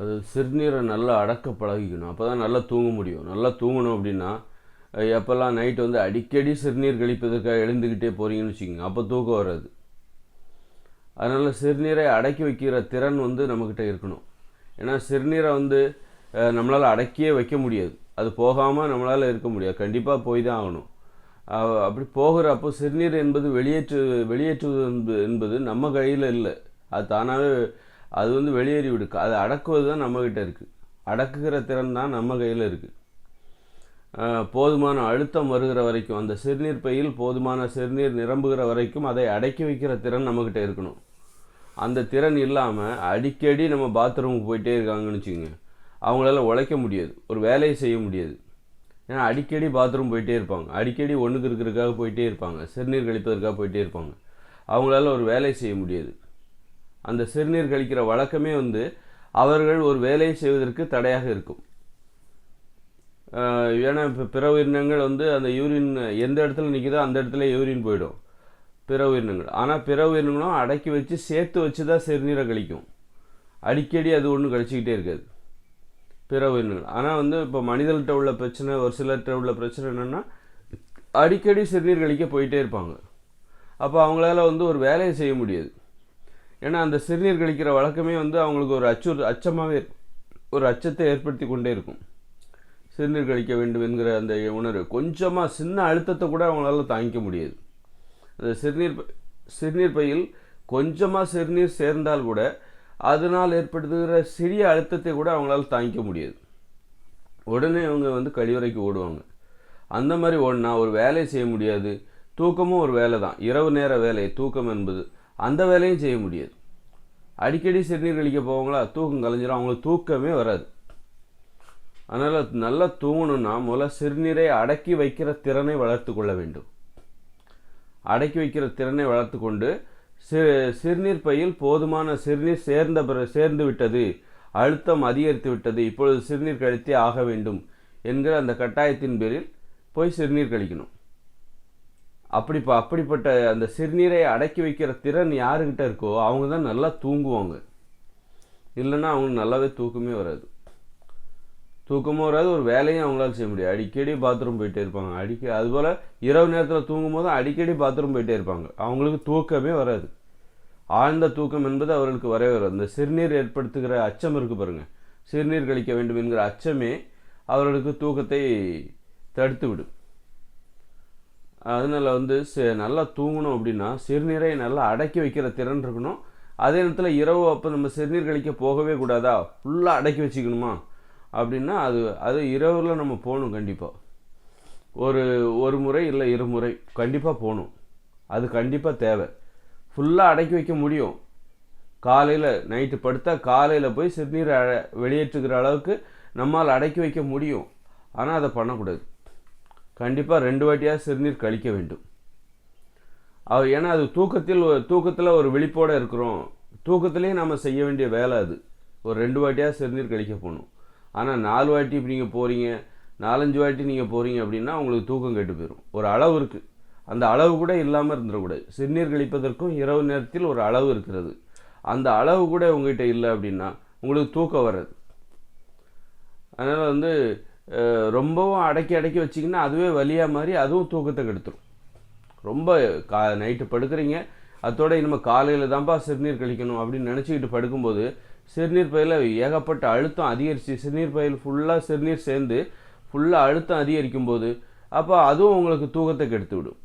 அது சிறுநீரை நல்லா அடக்க பழகிக்கணும். அப்போ தான் நல்லா தூங்க முடியும். நல்லா தூங்கணும் அப்படின்னா எப்போல்லாம் நைட்டு வந்து அடிக்கடி சிறுநீர் கழிப்பதற்காக எழுந்துக்கிட்டே போகிறீங்கன்னு வச்சுக்கோங்க. அப்போ தூக்கம் வராது. அதனால் சிறுநீரை அடக்கி வைக்கிற திறன் வந்து நம்மக்கிட்ட இருக்கணும். ஏன்னா சிறுநீரை வந்து நம்மளால் அடக்கியே வைக்க முடியாது. அது போகாமல் நம்மளால் இருக்க முடியாது. கண்டிப்பாக போய் தான் ஆகணும். அப்படி அப்படி போகிறப்போ சிறுநீர் என்பது வெளியேற்று வெளியேற்றுவது என்பது- என்பது நம்ம கையில் இல்லை. அது தானாகவே அது வந்து வெளியேறி விடுக்கு. அதை அடக்குவது தான் நம்மக்கிட்ட இருக்குது அடக்குகிற திறன் தான் நம்ம கையில் இருக்குது போதுமான அழுத்தம் வருகிற வரைக்கும் அந்த சிறுநீர் பையில் போதுமான சிறுநீர் நிரம்புகிற வரைக்கும் அதை அடக்கி வைக்கிற திறன் நம்மக்கிட்ட இருக்கணும். அந்த திறன் இல்லாமல் அடிக்கடி நம்ம பாத்ரூமுக்கு போயிட்டே இருக்காங்கன்னு வச்சுக்கோங்க. அவங்களால உழைக்க முடியாது. ஒரு வேலையை செய்ய முடியாது. ஏன்னா அடிக்கடி பாத்ரூம் போயிட்டே இருப்பாங்க. அடிக்கடி ஒன்றுக்கு இருக்கிறதுக்காக போயிட்டே இருப்பாங்க. சிறுநீர் கழிப்பதற்காக போயிட்டே இருப்பாங்க. அவங்களால ஒரு வேலை செய்ய முடியாது. அந்த சிறுநீர் கழிக்கிற வழக்கமே வந்து அவர்கள் ஒரு வேலையை செய்வதற்கு தடையாக இருக்கும். ஏன்னா இப்போ பிற உயிரினங்கள் வந்து அந்த யூரின் எந்த இடத்துல நிற்குதோ அந்த இடத்துல யூரின் போயிடும். பிற உயிரினங்கள். ஆனால் பிற உயிரினங்களும் அடக்கி வச்சு சேர்த்து வச்சு தான் சிறுநீரை கழிக்கும். அடிக்கடி அது ஒன்றும் கழிச்சிக்கிட்டே இருக்காது. பிற உயிரினங்கள். ஆனால் வந்து இப்போ மனிதர்கிட்ட உள்ள பிரச்சனை ஒரு சிலர்கிட்ட உள்ள பிரச்சனை என்னென்னா அடிக்கடி சிறுநீர் கழிக்க போயிட்டே இருப்பாங்க. அப்போ அவங்களால வந்து ஒரு வேலையை செய்ய முடியாது. ஏன்னா அந்த சிறுநீர் கழிக்கிற வழக்கமே வந்து அவங்களுக்கு ஒரு அச்சு அச்சமாகவே ஒரு அச்சத்தை ஏற்படுத்தி கொண்டே இருக்கும். சிறுநீர் கழிக்க வேண்டும் என்கிற அந்த உணர்வு. கொஞ்சமாக சின்ன அழுத்தத்தை கூட அவங்களால தாங்கிக்க முடியாது. அந்த சிறுநீர் சிறுநீர் பையில் கொஞ்சமாக சிறுநீர் சேர்ந்தால் கூட அதனால் ஏற்படுத்துகிற சிறிய அழுத்தத்தை கூட அவங்களால தாங்கிக்க முடியாது. உடனே அவங்க வந்து கழிவறைக்கு ஓடுவாங்க. அந்த மாதிரி ஓடினா ஒரு வேலையை செய்ய முடியாது. தூக்கமும் ஒரு வேலை தான் இரவு நேர வேலை. தூக்கம் என்பது அந்த வேலையும் செய்ய முடியாது. அடிக்கடி சிறுநீர் கழிக்க போவாங்களா? தூக்கம் கலைஞ்சிடும் அவங்களுக்கு தூக்கமே வராது. அதனால் நல்லா தூங்கணும்னா முதல்ல சிறுநீரை அடக்கி வைக்கிற திறனை வளர்த்து கொள்ள வேண்டும். அடக்கி வைக்கிற திறனை வளர்த்து கொண்டு சிறு சிறுநீர் பையில் போதுமான சிறுநீர் சேர்ந்த பிற சேர்ந்து விட்டது அழுத்தம் அதிகரித்து விட்டது இப்பொழுது சிறுநீர் கழித்தே ஆக வேண்டும் என்கிற அந்த கட்டாயத்தின் பேரில் போய் சிறுநீர் கழிக்கணும். அப்படி அப்படிப்பட்ட அந்த சிறுநீரை அடக்கி வைக்கிற திறன் யாருக்கிட்ட இருக்கோ அவங்க தான் நல்லா தூங்குவாங்க. இல்லைன்னா அவங்களுக்கு நல்லாவே தூக்கமே வராது. தூக்கமும் வராது ஒரு வேலையும் அவங்களால செய்ய முடியாது. அடிக்கடி பாத்ரூம் போயிட்டே இருப்பாங்க. அடிக்க அதுபோல் இரவு நேரத்தில் தூங்கும் போது அடிக்கடி பாத்ரூம் போயிட்டே இருப்பாங்க. அவங்களுக்கு தூக்கமே வராது. ஆழ்ந்த தூக்கம் என்பது அவர்களுக்கு வரவே வராது. இந்த சிறுநீர் ஏற்படுத்துகிற அச்சம் இருக்கு பாருங்க. சிறுநீர் கழிக்க வேண்டும் என்கிற அச்சமே அவர்களுக்கு தூக்கத்தை தடுத்து விடும் அதனால் வந்து நல்லா தூங்கணும் அப்படின்னா சிறுநீரை நல்லா அடக்கி வைக்கிற திறன் இருக்கணும். அதே நேரத்தில் இரவு அப்போ நம்ம சிறுநீர் கழிக்க போகவே கூடாதா? ஃபுல்லாக அடக்கி வச்சுக்கணுமா? அப்படின்னா அது அது இரவில் நம்ம போகணும் கண்டிப்பாக ஒரு ஒரு முறை இல்லை இருமுறை கண்டிப்பாக போகணும். அது கண்டிப்பாக தேவை. ஃபுல்லாக அடக்கி வைக்க முடியும். காலையில் நைட்டு படுத்தா காலையில் போய் சிறுநீர் அழ- வெளியேற்றுகிற அளவுக்கு நம்மால் அடக்கி வைக்க முடியும். ஆனால் அதை பண்ணக்கூடாது. கண்டிப்பாக ரெண்டு வாட்டியாக சிறுநீர் கழிக்க வேண்டும். அது ஏன்னா அது தூக்கத்தில் தூக்கத்தில் ஒரு விழிப்போடு இருக்கிறோம். தூக்கத்திலேயே நம்ம செய்ய வேண்டிய வேலை அது. ஒரு ரெண்டு வாட்டியாக சிறுநீர் கழிக்க போகணும். ஆனால் நாலு வாட்டி இப்போ நீங்கள் போகிறீங்க நாலஞ்சு வாட்டி நீங்கள் போகிறீங்க அப்படின்னா உங்களுக்கு தூக்கம் கெட்டு போயிடும் ஒரு அளவு இருக்குது அந்த அளவு கூட இல்லாமல் இருந்துடக்கூடாது. சிறுநீர் கழிப்பதற்கும் இரவு நேரத்தில் ஒரு அளவு இருக்கிறது. அந்த அளவு கூட உங்ககிட்ட இல்லை அப்படின்னா உங்களுக்கு தூக்கம் வராது. அதனால் வந்து ரொம்பவும் அடக்கி அடக்கி வச்சிங்கன்னா அதுவே வலியாக மாதிரி அதுவும் தூக்கத்தை கெடுத்துரும். ரொம்ப கா நைட்டு படுக்கிறீங்க அதோட இனிமேல் காலையில் தான்ப்பா சிறுநீர் கழிக்கணும் அப்படின்னு நினச்சிக்கிட்டு படுக்கும்போது சிறுநீர் பையில் ஏகப்பட்ட அழுத்தம் அதிகரித்து சிறுநீர் பையில் ஃபுல்லாக சிறுநீர் சேர்ந்து ஃபுல்லாக அழுத்தம் அதிகரிக்கும் போது அப்போ அதுவும் உங்களுக்கு தூக்கத்தை கெடுத்து விடும்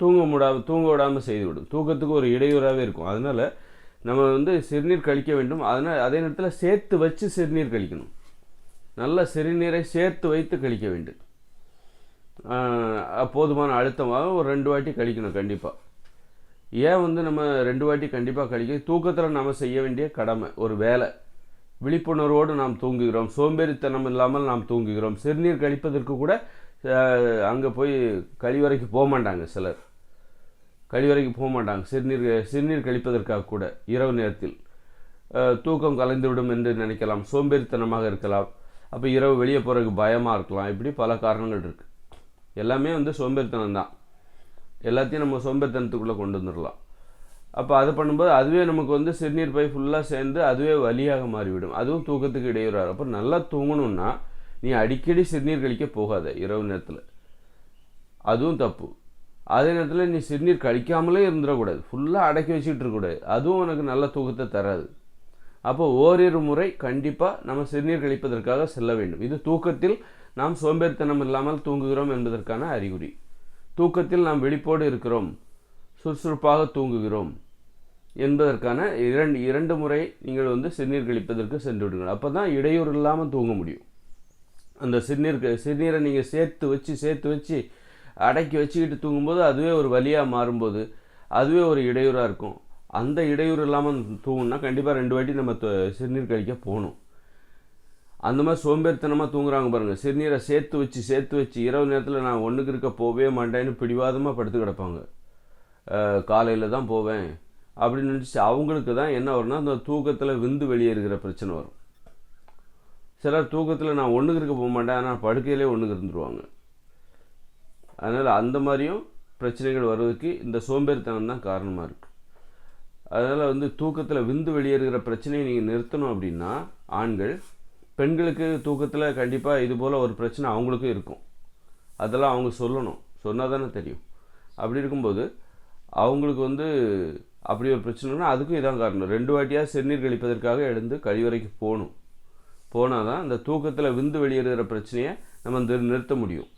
தூங்க விடாம தூங்க விடாமல் செய்து விடும் தூக்கத்துக்கு ஒரு இடையூறாகவே இருக்கும். அதனால் நம்ம வந்து சிறுநீர் கழிக்க வேண்டும். அதனால் அதே நேரத்தில் சேர்த்து வச்சு சிறுநீர் கழிக்கணும். நல்ல சிறுநீரை சேர்த்து வைத்து கழிக்க வேண்டும். போதுமான அழுத்தமாக ஒரு ரெண்டு வாட்டி கழிக்கணும் கண்டிப்பாக ஏன் வந்து நம்ம ரெண்டு வாட்டி கண்டிப்பாக கழிக்க? தூக்கத்தில் நாம் செய்ய வேண்டிய கடமை ஒரு வேலை. விழிப்புணர்வோடு நாம் தூங்குகிறோம். சோம்பேறித்தனம் இல்லாமல் நாம் தூங்குகிறோம். சிறுநீர் கழிப்பதற்கு கூட அங்கே போய் கழிவறைக்கு போக மாட்டாங்க சிலர். கழிவறைக்கு போக மாட்டாங்க. சிறுநீர் சிறுநீர் கழிப்பதற்காக கூட இரவு நேரத்தில். தூக்கம் கலைந்துவிடும் என்று நினைக்கலாம். சோம்பேறித்தனமாக இருக்கலாம். அப்போ இரவு வெளியே போகிறதுக்கு பயமாக இருக்கலாம். இப்படி பல காரணங்கள் இருக்குது எல்லாமே வந்து சோம்பேறித்தனம் தான். எல்லாத்தையும் நம்ம சோம்பேறித்தனத்துக்குள்ளே கொண்டு வந்துடலாம். அப்போ அதை பண்ணும்போது அதுவே நமக்கு வந்து சிறுநீர் பை ஃபுல்லாக சேர்ந்து அதுவே வலியாக மாறிவிடும். அதுவும் தூக்கத்துக்கு இடையூறாக அப்போ நல்லா தூங்கணும்னா நீ அடிக்கடி சிறுநீர் கழிக்க போகாத இரவு நேரத்தில். அதுவும் தப்பு. அதே நேரத்தில் நீ சிறுநீர் கழிக்காமலே இருந்துடக்கூடாது. ஃபுல்லாக அடக்கி வச்சுக்கிட்டு இருக்கக்கூடாது. அதுவும் உனக்கு நல்ல தூக்கத்தை தராது. அப்போ ஓரிரு முறை கண்டிப்பாக நம்ம சிறுநீர் கழிப்பதற்காக செல்ல வேண்டும். இது தூக்கத்தில் நாம் சோம்பேறித்தனம் இல்லாமல் தூங்குகிறோம் என்பதற்கான அறிகுறி. தூக்கத்தில் நாம் விழிப்போடு இருக்கிறோம் சுறுசுறுப்பாக தூங்குகிறோம் என்பதற்கான இரண்டு இரண்டு முறை நீங்கள் வந்து சிறுநீர் கழிப்பதற்கு சென்று விடுங்கள். அப்போ தான் இடையூறு இல்லாமல் தூங்க முடியும். அந்த சிறுநீர் சிறுநீரை நீங்கள் சேர்த்து வச்சு சேர்த்து வச்சு அடக்கி வச்சுக்கிட்டு தூங்கும்போது அதுவே ஒரு வழியாக மாறும்போது அதுவே ஒரு இடையூறாக இருக்கும். அந்த இடையூறு இல்லாமல் தூங்கணும்னா கண்டிப்பாக ரெண்டு வாட்டி நம்ம சிறுநீர் கழிக்க போகணும் அந்த மாதிரி சோம்பேறித்தனமாக தூங்குறாங்க பாருங்கள் சிறுநீரை சேர்த்து வச்சு சேர்த்து வச்சு இரவு நேரத்தில் நான் ஒன்றுக்கு இருக்க போகவே மாட்டேன்னு பிடிவாதமாக படுத்து கிடப்பாங்க. காலையில் தான் போவேன் அப்படின்னு நினச்சி அவங்களுக்கு தான் என்ன வரும்னா அந்த தூக்கத்தில் விந்து வெளியேறுகிற பிரச்சனை வரும். சிலர் தூக்கத்தில் நான் ஒன்றுக்கு இருக்க போக மாட்டேன் ஆனால் படுக்கையிலே ஒன்றுக்கு இருந்துருவாங்க. அதனால் அந்த மாதிரியும் பிரச்சனைகள் வர்றதுக்கு இந்த சோம்பேறித்தனம் தான் காரணமாக இருக்குது அதனால் வந்து தூக்கத்தில் விந்து வெளியேறுகிற பிரச்சனையை நீங்கள் நிறுத்தணும் அப்படின்னா ஆண்கள் பெண்களுக்கு தூக்கத்தில் கண்டிப்பாக இது போல் ஒரு பிரச்சனை அவங்களுக்கும் இருக்கும். அதெல்லாம் அவங்க சொல்லணும். சொன்னால் தானே தெரியும். அப்படி இருக்கும்போது அவங்களுக்கு வந்து அப்படி ஒரு பிரச்சனைனா அதுக்கும் இதான் காரணம். ரெண்டு வாட்டியாக சிறுநீர் கழிப்பதற்காக எழுந்து கழிவறைக்கு போகணும். போனால் தான் அந்த தூக்கத்தில் விந்து வெளியேறுகிற பிரச்சனையை நம்ம நிறுத்த முடியும்.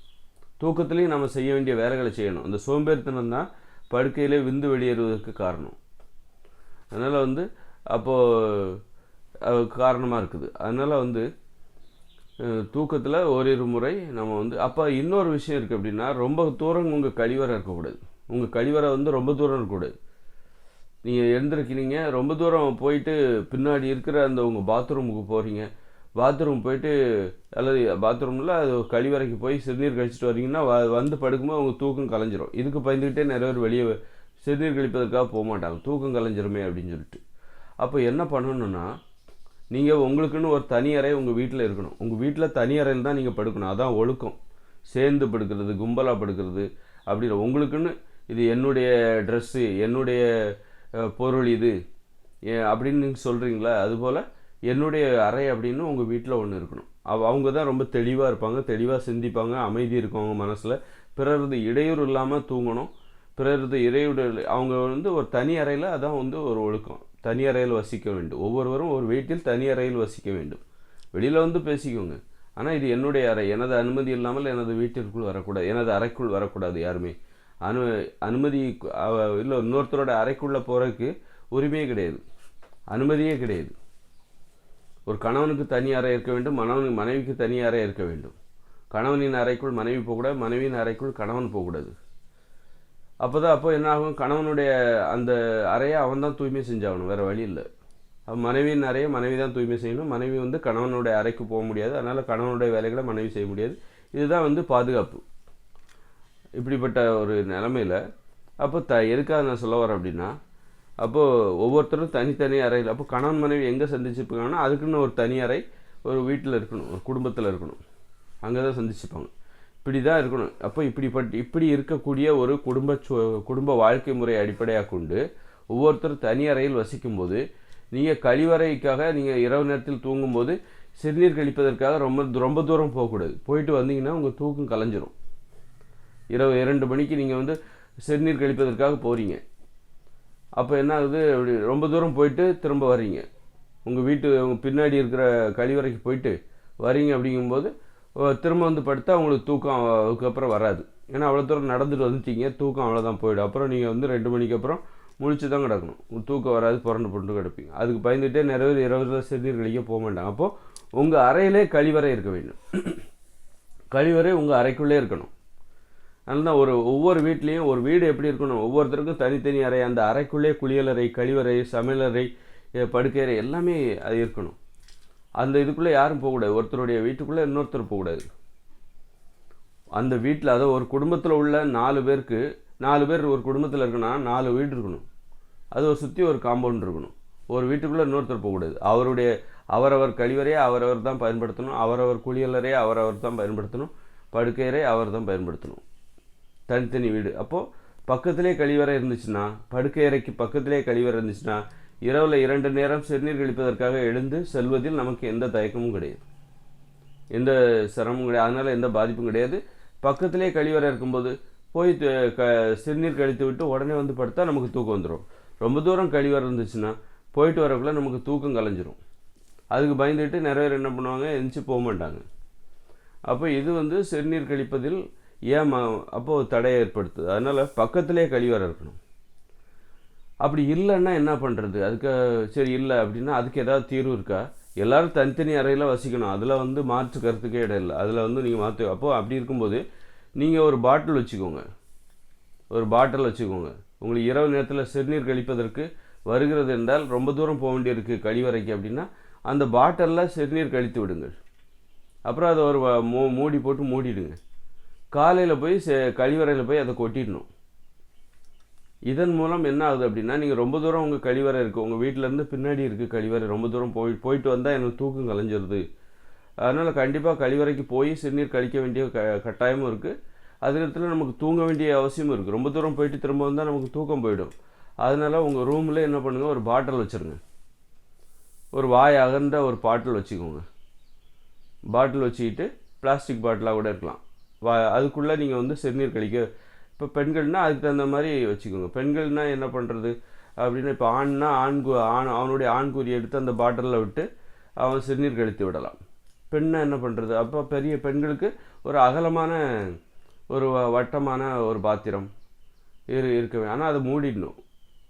தூக்கத்துலேயும் நம்ம செய்ய வேண்டிய வேலைகளை செய்யணும். அந்த சோம்பேறித்தனம் தான் படுக்கையிலே விந்து வெளியேறுவதற்கு காரணம். அதனால் வந்து அப்போது காரணமாக இருக்குது. அதனால் வந்து தூக்கத்தில் ஓரிரு முறை நம்ம வந்து அப்போ இன்னொரு விஷயம் இருக்குது அப்படின்னா ரொம்ப தூரம் உங்கள் கழிவறை இருக்கக்கூடாது. உங்கள் கழிவறை வந்து ரொம்ப தூரம் இருக்கக்கூடாது. நீங்கள் எழுந்திருக்கிறீங்க ரொம்ப தூரம் போயிட்டு பின்னாடி இருக்கிற அந்த உங்கள் பாத்ரூமுக்கு போகிறீங்க பாத்ரூம் போயிட்டு அல்லது பாத்ரூமில் அது கழிவறைக்கு போய் சிறுநீர் கழிச்சிட்டு வரீங்கன்னா வந்து படுக்கும்போது உங்கள் தூக்கம் கலைஞ்சிரும். இதுக்கு பயந்துக்கிட்டே நிறைய பேர் வெளியே சிறுநீர் கழிப்பதற்காக போக மாட்டாங்க தூக்கம் கலைஞ்சிருமே அப்படின்னு சொல்லிட்டு. அப்போ என்ன பண்ணணும்னா நீங்கள் உங்களுக்குன்னு ஒரு தனி அறை உங்கள் வீட்டில் இருக்கணும். உங்கள் வீட்டில் தனி அறையில் தான் நீங்கள் படுக்கணும். அதான் ஒழுக்கம். சேர்ந்து படுக்கிறது கும்பலாக படுக்கிறது அப்படி உங்களுக்குன்னு இது என்னுடைய ட்ரெஸ்ஸு என்னுடைய பொருள் இது அப்படின்னு நீங்கள் சொல்கிறீங்களா அதுபோல் என்னுடைய அறை அப்படின்னு உங்கள் வீட்டில் ஒன்று இருக்கணும். அவ அவங்க தான் ரொம்ப தெளிவாக இருப்பாங்க தெளிவாக சிந்திப்பாங்க அமைதி இருக்கும் அவங்க மனசில். பிறரது இடையூறு இல்லாமல் தூங்கணும். பிறரது இறையுடைய அவங்க வந்து ஒரு தனி அறையில் அதான் வந்து ஒரு ஒழுக்கம். தனி அறையில் வசிக்க வேண்டும். ஒவ்வொருவரும் ஒரு வீட்டில் தனி அறையில் வசிக்க வேண்டும். வெளியில் வந்து பேசிக்கோங்க. ஆனால் இது என்னுடைய அறை. எனது அனுமதி இல்லாமல் எனது வீட்டிற்குள் வரக்கூடாது. எனது அறைக்குள் வரக்கூடாது யாருமே. அனு அனுமதி இல்லை இன்னொருத்தரோட அறைக்குள்ளே போகிறதுக்கு உரிமையே கிடையாது. அனுமதியே கிடையாது. ஒரு கணவனுக்கு தனி அறை இருக்க வேண்டும். மனவனுக்கு மனைவிக்கு தனி அறை இருக்க வேண்டும். கணவனின் அறைக்குள் மனைவி போகக்கூடாது. மனைவியின் அறைக்குள் கணவன் போகக்கூடாது. அப்போ தான் அப்போ என்ன ஆகும் கணவனுடைய அந்த அறையை அவன் தான் தூய்மை செஞ்சாகணும் வேறு வழி இல்லை. மனைவியின் அறையை மனைவி தான் தூய்மை செய்யணும். மனைவி வந்து கணவனுடைய அறைக்கு போக முடியாது. அதனால் கணவனுடைய வேலைகளை மனைவி செய்ய முடியாது. இதுதான் வந்து பாதுகாப்பு. இப்படிப்பட்ட ஒரு நிலமையில் அப்போ த எதுக்காக நான் சொல்ல வரேன் அப்படின்னா அப்போது ஒவ்வொருத்தரும் தனித்தனி அறையில் அப்போ கணவன் மனைவி எங்கே சந்திச்சுப்பாங்கன்னா அதுக்குன்னு ஒரு தனி அறை ஒரு வீட்டில் இருக்கணும் ஒரு குடும்பத்தில் இருக்கணும். அங்கே தான் சந்திச்சுப்பாங்க இப்படி தான் இருக்கணும். அப்போ இப்படிப்பட்ட இப்படி இருக்கக்கூடிய ஒரு குடும்ப குடும்ப வாழ்க்கை முறை அடிப்படையாக கொண்டு ஒவ்வொருத்தரும் தனி அறையில் வசிக்கும்போது நீங்கள் கழிவறைக்காக நீங்கள் இரவு நேரத்தில் தூங்கும்போது சிறுநீர் கழிப்பதற்காக ரொம்ப ரொம்ப தூரம் போகக்கூடாது. போயிட்டு வந்தீங்கன்னா உங்கள் தூக்கம் கலைஞ்சிரும். இரவு இரண்டு மணிக்கு நீங்கள் வந்து சிறுநீர் கழிப்பதற்காக போகிறீங்க அப்போ என்ன ஆகுது? அப்படி ரொம்ப தூரம் போயிட்டு திரும்ப வர்றீங்க. உங்கள் வீட்டு உங்கள் பின்னாடி இருக்கிற கழிவறைக்கு போயிட்டு வரீங்க அப்படிங்கும்போது திரும்ப வந்து படுத்தா உங்களுக்கு தூக்கம் அதுக்கப்புறம் வராது. ஏன்னா அவ்வளோ தூரம் நடந்துட்டு வந்துட்டீங்க தூக்கம் அவ்வளோதான் போயிடும். அப்புறம் நீங்கள் வந்து ரெண்டு மணிக்கு அப்புறம் முழிச்சு தான் கிடக்கணும். தூக்கம் வராது புரண்டு புரண்டு கிடப்பீங்க. அதுக்கு பயந்துகிட்டே நிறைய பேர் இருபது சிறுநீர் கழிக்க போக மாட்டாங்க. அப்போது உங்கள் அறையிலே கழிவறை இருக்க வேண்டும். கழிவறை உங்கள் அறைக்குள்ளே இருக்கணும். அதனால ஒரு ஒவ்வொரு வீட்லேயும் ஒரு வீடு எப்படி இருக்கணும்? ஒவ்வொருத்தருக்கும் தனித்தனி அறை அந்த அறைக்குள்ளே குளியலறை கழிவறை சமையலறை படுக்கையறை எல்லாமே அது இருக்கணும். அந்த இதுக்குள்ளே யாரும் போகக்கூடாது. ஒருத்தருடைய வீட்டுக்குள்ளே இன்னொருத்தர் போகக்கூடாது. அந்த வீட்டில் அதை ஒரு குடும்பத்தில் உள்ள நாலு பேருக்கு நாலு பேர் ஒரு குடும்பத்தில் இருக்குன்னா நாலு வீடு இருக்கணும். அது ஒரு சுற்றி ஒரு காம்பவுண்ட் இருக்கணும். ஒரு வீட்டுக்குள்ளே இன்னொருத்தர் போகக்கூடாது. அவருடைய அவரவர் கழிவறையை அவரவர் தான் பயன்படுத்தணும். அவரவர் குளியலறையை அவரவர் தான் பயன்படுத்தணும். படுக்கையறை அவர் தான் பயன்படுத்தணும். தனித்தனி வீடு. அப்போது பக்கத்திலே கழிவறை இருந்துச்சுன்னா படுக்கை அறைக்கு பக்கத்திலே கழிவறை இருந்துச்சுன்னா இரவில் இரண்டு நேரம் சிறுநீர் கழிப்பதற்காக எழுந்து செல்வதில் நமக்கு எந்த தயக்கமும் கிடையாது. எந்த சிரமமும் கிடையாது. அதனால் எந்த பாதிப்பும் கிடையாது. பக்கத்திலே கழிவறை இருக்கும்போது போய் க சிறுநீர் கழித்து விட்டு உடனே வந்து படுத்தா நமக்கு தூக்கம் வந்துடும் ரொம்ப தூரம் கழிவறை இருந்துச்சுன்னா போயிட்டு வரக்குள்ள நமக்கு தூக்கம் கலைஞ்சிரும். அதுக்கு பயந்துட்டு நிறைய பேர் என்ன பண்ணுவாங்க? எந்திரிச்சு போக மாட்டாங்க. அப்போ இது வந்து சிறுநீர் கழிப்பதில் ஏன் அப்போது தடையை ஏற்படுத்துது. அதனால் பக்கத்திலே கழிவறை இருக்கணும். அப்படி இல்லைன்னா என்ன பண்ணுறது அதுக்கு சரி இல்லை அப்படின்னா அதுக்கு ஏதாவது தீர்வு இருக்கா? எல்லோரும் தனித்தனி அறையில் வசிக்கணும். அதில் வந்து மாற்று கருத்துக்கே இடம் இல்லை. அதில் வந்து நீங்கள் மாற்று அப்போது அப்படி இருக்கும்போது நீங்கள் ஒரு பாட்டில் வச்சுக்கோங்க. ஒரு பாட்டில் வச்சுக்கோங்க. உங்களுக்கு இரவு நேரத்தில் சிறுநீர் கழிப்பதற்கு வருகிறது என்றால் ரொம்ப தூரம் போக வேண்டியிருக்கு கழிவறைக்கு அப்படின்னா அந்த பாட்டிலில் சிறுநீர் கழித்து விடுங்கள். அப்புறம் அதை ஒரு மூ மூடி போட்டு மூடிடுங்க. காலையில் போய் கழிவறையில் போய் அதை கொட்டிடணும். இதன் மூலம் என்ன ஆகுது அப்படின்னா நீங்கள் ரொம்ப தூரம் உங்கள் கழிவறை இருக்குது உங்கள் வீட்டிலேருந்து பின்னாடி இருக்குது கழிவறை. ரொம்ப தூரம் போய் போயிட்டு வந்தால் எனக்கு தூக்கம் கலைஞ்சிருது. அதனால் கண்டிப்பாக கழிவறைக்கு போய் சிறுநீர் கழிக்க வேண்டிய க கட்டாயமும் இருக்குது அதே நேரத்தில் நமக்கு தூங்க வேண்டிய அவசியமும் இருக்குது ரொம்ப தூரம் போயிட்டு திரும்ப வந்தால் நமக்கு தூக்கம் போயிடும். அதனால் உங்கள் ரூமில் என்ன பண்ணுங்கள் ஒரு பாட்டில் வச்சுருங்க. ஒரு வாய் அகன்ற ஒரு பாட்டில் வச்சுக்கோங்க. பாட்டில் வச்சுக்கிட்டு பிளாஸ்டிக் பாட்டிலாக கூட இருக்கலாம். வா அதுக்குள்ளே நீங்கள் வந்து சிறுநீர் கழிக்க இப்போ பெண்கள்னால் அதுக்கு தகுந்த மாதிரி வச்சுக்கோங்க. பெண்கள்னால் என்ன பண்ணுறது அப்படின்னா இப்போ ஆண்னா ஆண் ஆண் அவனுடைய ஆண்குறி எடுத்து அந்த பாட்டிலில் விட்டு அவன் சிறுநீர் கழித்து விடலாம். பெண்ணை என்ன பண்ணுறது அப்போ பெரிய பெண்களுக்கு ஒரு அகலமான ஒரு வ- வட்டமான ஒரு பாத்திரம் இரு இருக்க ஆனால் அதை மூடிடணும்.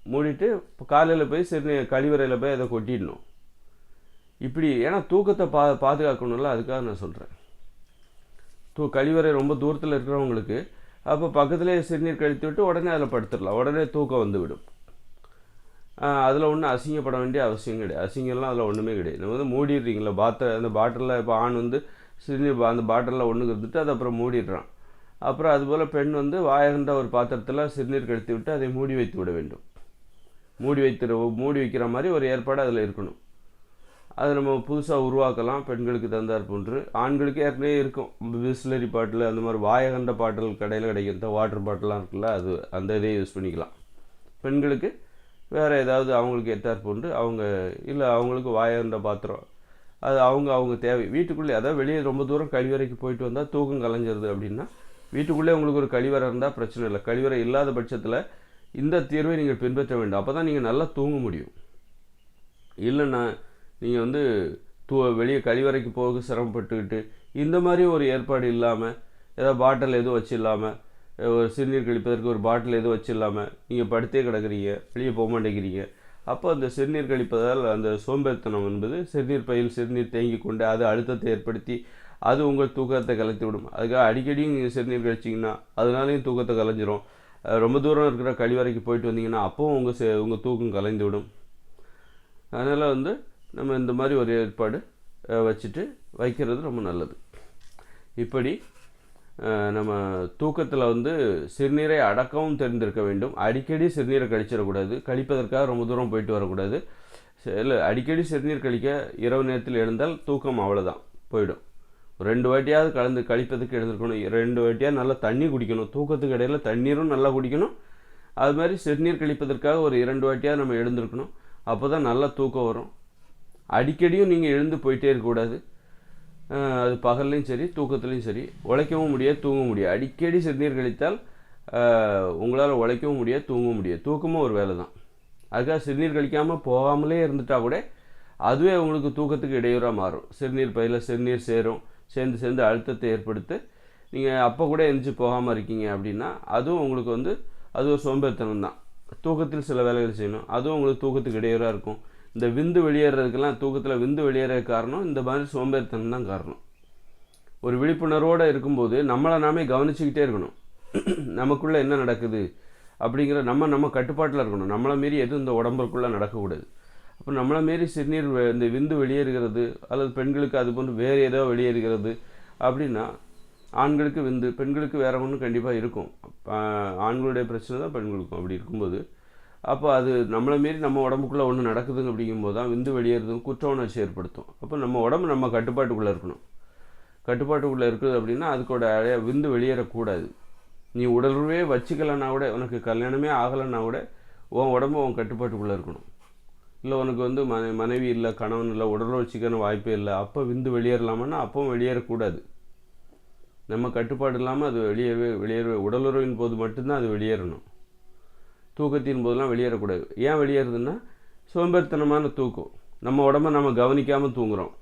மூடிட்டு காலையில் போய் சிறுநீர் கழிவறையில் போய் அதை கொட்டிடணும். இப்படி ஏன்னா தூக்கத்தை பா பாதுகாக்கணும்ல அதுக்காக நான் சொல்கிறேன் தூ கழிவறை ரொம்ப தூரத்தில் இருக்கிறவங்களுக்கு அப்போ பக்கத்துலேயே சிறுநீர் கழித்து விட்டு உடனே அதில் படுத்துடலாம். உடனே தூக்கம் வந்து விடும் அதில் ஒன்றும் அசிங்கப்பட வேண்டிய அவசியம் கிடையாது. அசிங்கம்லாம் அதில் ஒன்றுமே கிடையாது. நம்ம வந்து மூடிடுறீங்களா பாத்திர அந்த பாட்டிலில் இப்போ ஆண் வந்து சிறுநீர் அந்த பாட்டிலில் ஒன்று இருந்துட்டு அதை அப்புறம் மூடிடுறான். அப்புறம் அதுபோல் பெண் வந்து வாயிருந்த ஒரு பாத்திரத்தில் சிறுநீர் கழித்து விட்டு அதை மூடி வைத்து விட வேண்டும். மூடி வைத்துற மூடி வைக்கிற மாதிரி ஒரு ஏற்பாடு அதில் இருக்கணும். அதை நம்ம புதுசாக உருவாக்கலாம் பெண்களுக்கு தந்தார் போன்று. ஆண்களுக்கு ஏற்கனவே இருக்கும். பிஸ்லரி பாட்டில் அந்த மாதிரி வாயகண்ட பாட்டில் கடையில் கிடைக்கும். இந்த வாட்டர் பாட்டிலாம் இருக்குல்ல அது அந்த இதே யூஸ் பண்ணிக்கலாம். பெண்களுக்கு வேறு ஏதாவது அவங்களுக்கு ஏற்றார் போன்று அவங்க இல்லை அவங்களுக்கு வாயகண்ட பாத்திரம் அது அவங்க அவங்க தேவை. வீட்டுக்குள்ளே அதாவது வெளியே ரொம்ப தூரம் கழிவறைக்கு போயிட்டு வந்தால் தூக்கம் கலைஞ்சிருது அப்படின்னா வீட்டுக்குள்ளே உங்களுக்கு ஒரு கழிவறை இருந்தால் பிரச்சனை இல்லை. கழிவறை இல்லாத பட்சத்தில் இந்த தீர்வை நீங்கள் பின்பற்ற வேண்டும். அப்போ தான் நீங்கள் நல்லா தூங்க முடியும். இல்லைன்னா நீங்கள் வந்து தூ வெளியே கழிவறைக்கு போக சிரமப்பட்டுக்கிட்டு இந்த மாதிரி ஒரு ஏற்பாடு இல்லாமல் ஏதோ பாட்டில் எதுவும் வச்சு இல்லாமல் ஒரு சிறுநீர் கழிப்பதற்கு ஒரு பாட்டில் எதுவும் வச்சு இல்லாமல் நீங்கள் படுத்தே கிடக்குறீங்க வெளியே போக மாட்டேங்கிறீங்க. அப்போ அந்த சிறுநீர் கழிப்பதால் அந்த சோம்பேறித்தனம் என்பது சிறுநீர் பையில் சிறுநீர் தேங்கி கொண்டு அது அழுத்தத்தை ஏற்படுத்தி அது உங்கள் தூக்கத்தை கலைத்து விடும். அதுக்காக அடிக்கடி நீங்கள் சிறுநீர் கழிச்சிங்கன்னா அதனாலையும் தூக்கத்தை கலைஞ்சிரும். ரொம்ப தூரம் இருக்கிற கழிவறைக்கு போயிட்டு வந்தீங்கன்னா அப்போவும் உங்கள் உங்கள் தூக்கம் கலைந்து விடும். அதனால் வந்து நம்ம இந்த மாதிரி ஒரு ஏற்பாடு வச்சுட்டு வைக்கிறது ரொம்ப நல்லது. இப்படி நம்ம தூக்கத்தில் வந்து சிறுநீரை அடக்கவும் தெரிந்திருக்க வேண்டும். அடிக்கடி சிறுநீரை கழிச்சிடக்கூடாது. கழிப்பதற்காக ரொம்ப தூரம் போயிட்டு வரக்கூடாது. இல்லை அடிக்கடி சிறுநீர் கழிக்க இரவு நேரத்தில் எழுந்தால் தூக்கம் அவ்வளோதான் போயிடும். ரெண்டு வாட்டியாவது கலந்து கழிப்பதுக்கு எழுந்திருக்கணும். ரெண்டு வாட்டியாக நல்லா தண்ணி குடிக்கணும். தூக்கத்துக்கு இடையில் தண்ணீரும் நல்லா குடிக்கணும். அது மாதிரி சிறுநீர் கழிப்பதற்காக ஒரு இரண்டு வாட்டியாக நம்ம எழுந்திருக்கணும். அப்போ தான் நல்லா தூக்கம் வரும். அடிக்கடியும் நீங்கள் எழுந்து போயிட்டே இருக்கக்கூடாது. அது பகல்லையும் சரி தூக்கத்துலேயும் சரி உழைக்கவும் முடியாது தூங்க முடியாது. அடிக்கடி சிறுநீர் கழித்தால் உங்களால் உழைக்கவும் முடியாது தூங்கவும் முடியாது. தூக்கமும் ஒரு வேலை தான். அதுக்காக சிறுநீர் கழிக்காமல் போகாமலே இருந்துட்டால் கூட அதுவே உங்களுக்கு தூக்கத்துக்கு இடையூறாக மாறும். சிறுநீர் பையில் சிறுநீர் சேரும். சேர்ந்து சேர்ந்து அழுத்தத்தை ஏற்படுத்தி நீங்கள் அப்போ கூட எந்திரிச்சு போகாமல் இருக்கீங்க அப்படின்னா அதுவும் உங்களுக்கு வந்து அது ஒரு சோம்பேறித்தனம் தான். தூக்கத்தில் சில வேலைகள் செய்யணும். அதுவும் உங்களுக்கு தூக்கத்துக்கு இடையூறாக இருக்கும். இந்த விந்து வெளியேறதுக்கெல்லாம் தூக்கத்தில் விந்து வெளியேற காரணம் இந்த மாதிரி சோம்பேறித்தனம் தான் காரணம். ஒரு விழிப்புணர்வோடு இருக்கும்போது நம்மளை நாமே கவனிச்சுக்கிட்டே இருக்கணும். நமக்குள்ளே என்ன நடக்குது அப்படிங்கிற நம்ம நம்ம கட்டுப்பாட்டில் இருக்கணும். நம்மளை மீறி எதுவும் இந்த உடம்புக்குள்ளே நடக்கக்கூடாது. அப்போ நம்மளை மீறி சிறுநீர் இந்த விந்து வெளியேறுகிறது அல்லது பெண்களுக்கு அது போன்று வேறு ஏதோ வெளியேறுகிறது அப்படின்னா ஆண்களுக்கு விந்து பெண்களுக்கு வேற ஒன்று கண்டிப்பாக இருக்கும். ஆண்களுடைய பிரச்சனை தான் பெண்களுக்கும். அப்படி இருக்கும்போது அப்போ அது நம்மளை மீறி நம்ம உடம்புக்குள்ளே ஒன்று நடக்குதுங்க அப்படிங்கும்போது தான் விந்து வெளியேறதும் குற்ற உணர்ச்சி ஏற்படுத்தும். அப்போ நம்ம உடம்பு நம்ம கட்டுப்பாட்டுக்குள்ளே இருக்கணும். கட்டுப்பாட்டுக்குள்ளே இருக்குது அப்படின்னா அதுக்கோட அடைய- விந்து வெளியேறக்கூடாது. நீ உடலுறவே வச்சுக்கலைன்னா கூட உனக்கு கல்யாணமே ஆகலைன்னா கூட உன் உடம்பு உன் கட்டுப்பாட்டுக்குள்ளே இருக்கணும். இல்லை உனக்கு வந்து மன மனைவி இல்லை கணவன் இல்லை உடலுறவு வச்சுக்கணும் வாய்ப்பே இல்லை அப்போ விந்து வெளியேறலாமான்னா அப்பவும் வெளியேறக்கூடாது. நம்ம கட்டுப்பாடு இல்லாமல் அது வெளியேறவே வெளியேற உடலுறவின் போது மட்டும்தான் அது வெளியேறணும். தூக்கத்தின் போதெல்லாம் வெளியேறக்கூடாது. ஏன் வெளியேறுதுன்னா சோம்பேறித்தனமான தூக்கம். நம்ம உடம்ப நம்ம கவனிக்காமல் தூங்குகிறோம்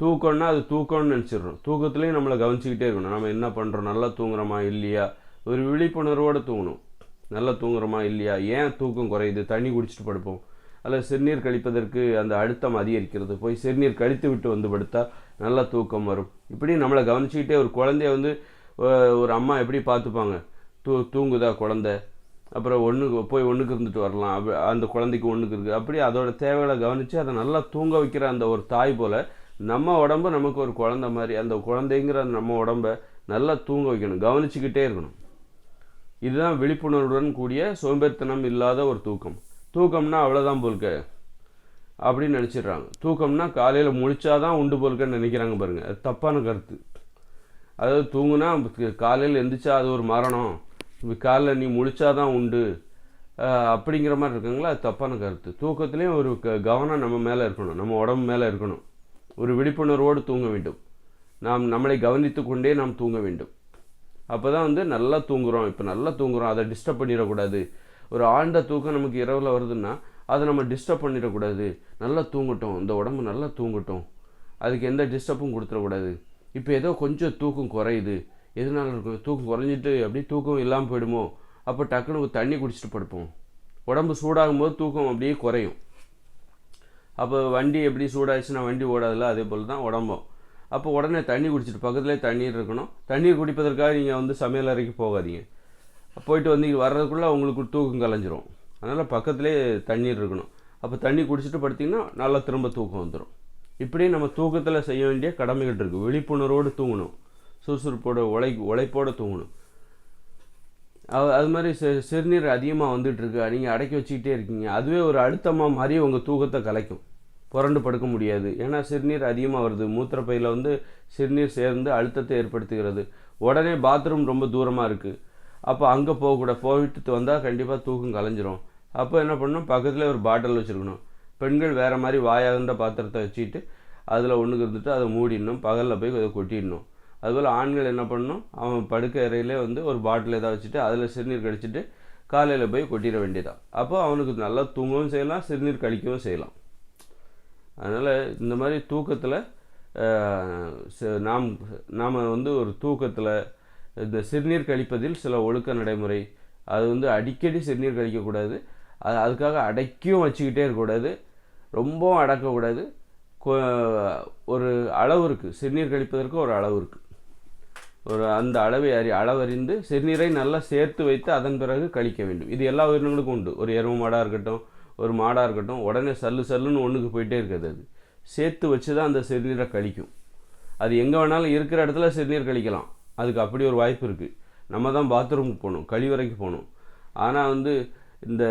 தூக்கம்னா அது தூக்கம்னு நினச்சிடுறோம். தூக்கத்துலேயும் நம்மளை கவனிச்சிக்கிட்டே இருக்கணும். நம்ம என்ன பண்ணுறோம் நல்லா தூங்குறோமா? இல்லையா? ஒரு விழிப்புணர்வோடு தூங்கணும். நல்லா தூங்குறோமா? இல்லையா? ஏன் தூக்கம் குறையுது? தண்ணி குடிச்சிட்டு படுப்போம். அல்லது சிறுநீர் கழிப்பதற்கு அந்த அழுத்தம் அதிகரிக்கிறது. போய் சிறுநீர் கழித்து விட்டு வந்து படுத்தா நல்லா தூக்கம் வரும். இப்படி நம்மளை கவனிச்சிக்கிட்டே ஒரு குழந்தைய வந்து ஒரு அம்மா எப்படி பார்த்துப்பாங்க? தூ தூங்குதா குழந்த? அப்புறம் ஒன்றுக்கு போய் ஒன்றுக்கு இருந்துட்டு வரலாம். அப்படி அந்த குழந்தைக்கு ஒன்றுக்கு இருக்குது அப்படி அதோட தேவைகளை கவனித்து அதை நல்லா தூங்க வைக்கிற அந்த ஒரு தாய் போல் நம்ம உடம்பு நமக்கு ஒரு குழந்த மாதிரி அந்த குழந்தைங்கிற நம்ம உடம்ப நல்லா தூங்க வைக்கணும். கவனிச்சுக்கிட்டே இருக்கணும். இதுதான் விழிப்புணர்வுடன் கூடிய சோம்பேறித்தனம் இல்லாத ஒரு தூக்கம். தூக்கம்னா அவ்வளோதான் போல்க அப்படின்னு நினச்சிடுறாங்க. தூக்கம்னா காலையில் முழிச்சாதான் உண்டு போல்கன்னு நினைக்கிறாங்க பாருங்கள் அது தப்பான கருத்து. அதாவது தூங்குனா காலையில் எந்திரிச்சா அது ஒரு மரணம். காலைல நீ முழிச்சாதான் உண்டு. அப்படிங்கிற மாதிரி இருக்காங்களா? அது தப்பான கருத்து. தூக்கத்துலேயும் ஒரு க கவனம் நம்ம மேலே இருக்கணும். நம்ம உடம்பு மேலே இருக்கணும். ஒரு விழிப்புணர்வோடு தூங்க வேண்டும். நாம் நம்மளை கவனித்து கொண்டே நாம் தூங்க வேண்டும். அப்போ தான் வந்து நல்லா தூங்குகிறோம் இப்போ நல்லா தூங்குகிறோம் அதை டிஸ்டர்ப் பண்ணிடக்கூடாது. ஒரு ஆழ்ந்த தூக்கம் நமக்கு இரவில் வருதுன்னா அதை நம்ம டிஸ்டர்ப் பண்ணிடக்கூடாது. நல்லா தூங்கட்டும். இந்த உடம்பு நல்லா தூங்கட்டும். அதுக்கு எந்த டிஸ்டர்பும் கொடுத்துடக்கூடாது. இப்போ ஏதோ கொஞ்சம் தூக்கம் குறையுது. எதனால இருக்கும் தூக்கம் குறைஞ்சிட்டு அப்படியே தூக்கம் இல்லாமல் போயிடுமோ? அப்போ டக்குனு தண்ணி குடிச்சிட்டு படுப்போம். உடம்பு சூடாகும் போது தூக்கம் அப்படியே குறையும். அப்போ வண்டி எப்படி சூடாச்சுன்னா வண்டி ஓடாதுல்ல அதே போல் தான் உடம்பும். அப்போ உடனே தண்ணி குடிச்சிட்டு பக்கத்துலேயே தண்ணீர் இருக்கணும். தண்ணீர் குடிப்பதற்காக நீங்கள் வந்து சமையல் அறைக்கு போகாதீங்க. போயிட்டு வந்து வர்றதுக்குள்ளே உங்களுக்கு தூக்கம் கலைஞ்சிரும். அதனால் பக்கத்துலேயே தண்ணீர் இருக்கணும். அப்போ தண்ணி குடிச்சிட்டு படுத்திங்கன்னா நல்லா திரும்ப தூக்கம் வந்துடும் இப்படி நம்ம தூக்கத்தில் செய்ய வேண்டிய கடமைகள் இருக்குது விழிப்புணர்வோடு தூங்கணும். சுறுசுறுப்போட உழை உழைப்போடு தூங்கணும். அது மாதிரி சிறுநீர் அதிகமாக வந்துட்டுருக்கு. நீங்கள் அடக்கி வச்சுக்கிட்டே இருக்கீங்க. அதுவே ஒரு அழுத்தமாக மாதிரி உங்கள் தூக்கத்தை கலைக்கும். புரண்டு படுக்க முடியாது. ஏன்னா சிறுநீர் அதிகமாக வருது. மூத்திரப்பையில் வந்து சிறுநீர் சேர்ந்து அழுத்தத்தை ஏற்படுத்துகிறது. உடனே பாத்ரூம் ரொம்ப தூரமாக இருக்குது அப்போ அங்கே போகக்கூடாது போயிட்டு வந்தால் கண்டிப்பாக தூக்கம் கலைஞ்சிரும். அப்போ என்ன பண்ணணும்? பக்கத்தில் ஒரு பாட்டில் வச்சுருக்கணும். பெண்கள் வேறு மாதிரி வாயாகுன்ற பாத்திரத்தை வச்சுக்கிட்டு அதில் ஒன்றுக்கு இருந்துட்டு அதை மூடிடணும். பகலில் போய் அதை கொட்டிடணும். அதுபோல் ஆண்கள் என்ன பண்ணணும்? அவன் படுக்க அறையிலே வந்து ஒரு பாட்டில் ஏதாவது வச்சுட்டு அதில் சிறுநீர் கழிச்சிட்டு காலையில் போய் கொட்டிட வேண்டியதான் அப்போ அவனுக்கு நல்லா தூங்கவும் செய்யலாம் சிறுநீர் கழிக்கவும் செய்யலாம். அதனால் இந்த மாதிரி தூக்கத்தில் நாம் நாம் வந்து ஒரு தூக்கத்தில் இந்த சிறுநீர் கழிப்பதில் சில ஒழுக்க நடைமுறை. அது வந்து அடிக்கடி சிறுநீர் கழிக்கக்கூடாது. அது அதுக்காக அடக்கியும் வச்சுக்கிட்டே இருக்கக்கூடாது. ரொம்பவும் அடக்கக்கூடாது. ஒரு அளவு இருக்குது சிறுநீர் கழிப்பதற்கு ஒரு அளவு இருக்குது ஒரு அந்த அளவை அறி அளவறிந்து சிறுநீரை நல்லா சேர்த்து வைத்து அதன் பிறகு கழிக்க வேண்டும். இது எல்லா உயிரினங்களுக்கும் உண்டு. ஒரு எரும மாடாக இருக்கட்டும் ஒரு மாடாக இருக்கட்டும் உடனே சல்லு சல்லுன்னு ஒன்றுக்கு போயிட்டே இருக்கிறது அது. சேர்த்து வச்சு தான் அந்த சிறுநீரை கழிக்கும். அது எங்கே வேணாலும் இருக்கிற இடத்துல சிறுநீர் கழிக்கலாம். அதுக்கு அப்படி ஒரு வாய்ப்பு இருக்குது நம்ம தான் பாத்ரூமுக்கு போகணும் கழிவறைக்கு போகணும். ஆனால் வந்து இந்த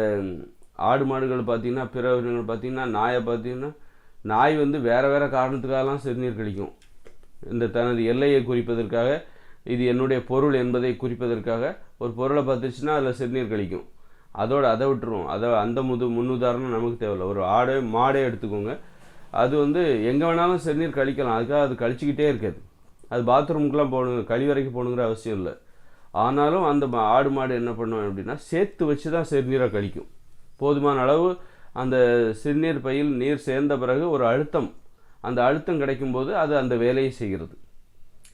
ஆடு மாடுகள் பார்த்திங்கன்னா பிற உயிரினங்கள் பார்த்திங்கன்னா நாயை பார்த்திங்கன்னா நாய் வந்து வேறு வேறு காரணத்துக்காகலாம் சிறுநீர் கழிக்கும். இந்த தனது எல்லையை குறிப்பதற்காக இது என்னுடைய பொருள் என்பதை குறிப்பதற்காக ஒரு பொருளை பார்த்துச்சுன்னா அதில் சிறுநீர் கழிக்கும். அதோடு அதை விட்டுருவோம். அதை அந்த முது முன்னுதாரணம் நமக்கு தேவையில்லை. ஒரு ஆடை மாடே எடுத்துக்கோங்க. அது வந்து எங்கே வேணாலும் சிறுநீர் கழிக்கலாம். அதுக்காக அது கழிச்சிக்கிட்டே இருக்காது. அது பாத்ரூமுக்கெலாம் போகணுங்க கழிவறைக்கு போகணுங்கிற அவசியம் இல்லை. ஆனாலும் அந்த ஆடு மாடு என்ன பண்ணுவேன் அப்படின்னா சேர்த்து வச்சு தான் சிறுநீரை கழிக்கும். போதுமான அளவு அந்த சிறுநீர் பையில் நீர் சேர்ந்த பிறகு ஒரு அழுத்தம். அந்த அழுத்தம் கிடைக்கும்போது அது அந்த வேலையை செய்கிறது.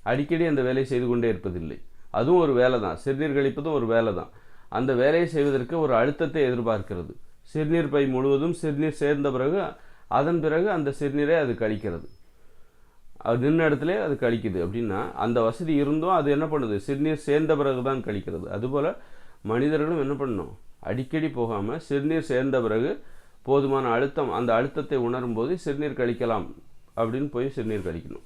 அடிக்கடி அந்த வேலையை செய்து கொண்டே இருப்பதில்லை. அதுவும் ஒரு வேலை தான் சிறுநீர் கழிப்பதும் ஒரு வேலை தான் அந்த வேலையை செய்வதற்கு ஒரு அழுத்தத்தை எதிர்பார்க்கிறது. சிறுநீர் பை முழுவதும் சிறுநீர் சேர்ந்த பிறகு அதன் பிறகு அந்த சிறுநீரை அது கழிக்கிறது. அது நின்ன இடத்துல அது கழிக்குது. அப்படின்னா அந்த வசதி இருந்தும் அது என்ன பண்ணுது? சிறுநீர் சேர்ந்த பிறகு தான் கழிக்கிறது. அதுபோல் மனிதர்களும் என்ன பண்ணணும்? அடிக்கடி போகாமல் சிறுநீர் சேர்ந்த பிறகு போதுமான அழுத்தம் அந்த அழுத்தத்தை உணரும் போது சிறுநீர் கழிக்கலாம் அப்படின்னு போய் சிறுநீர் கழிக்கணும்.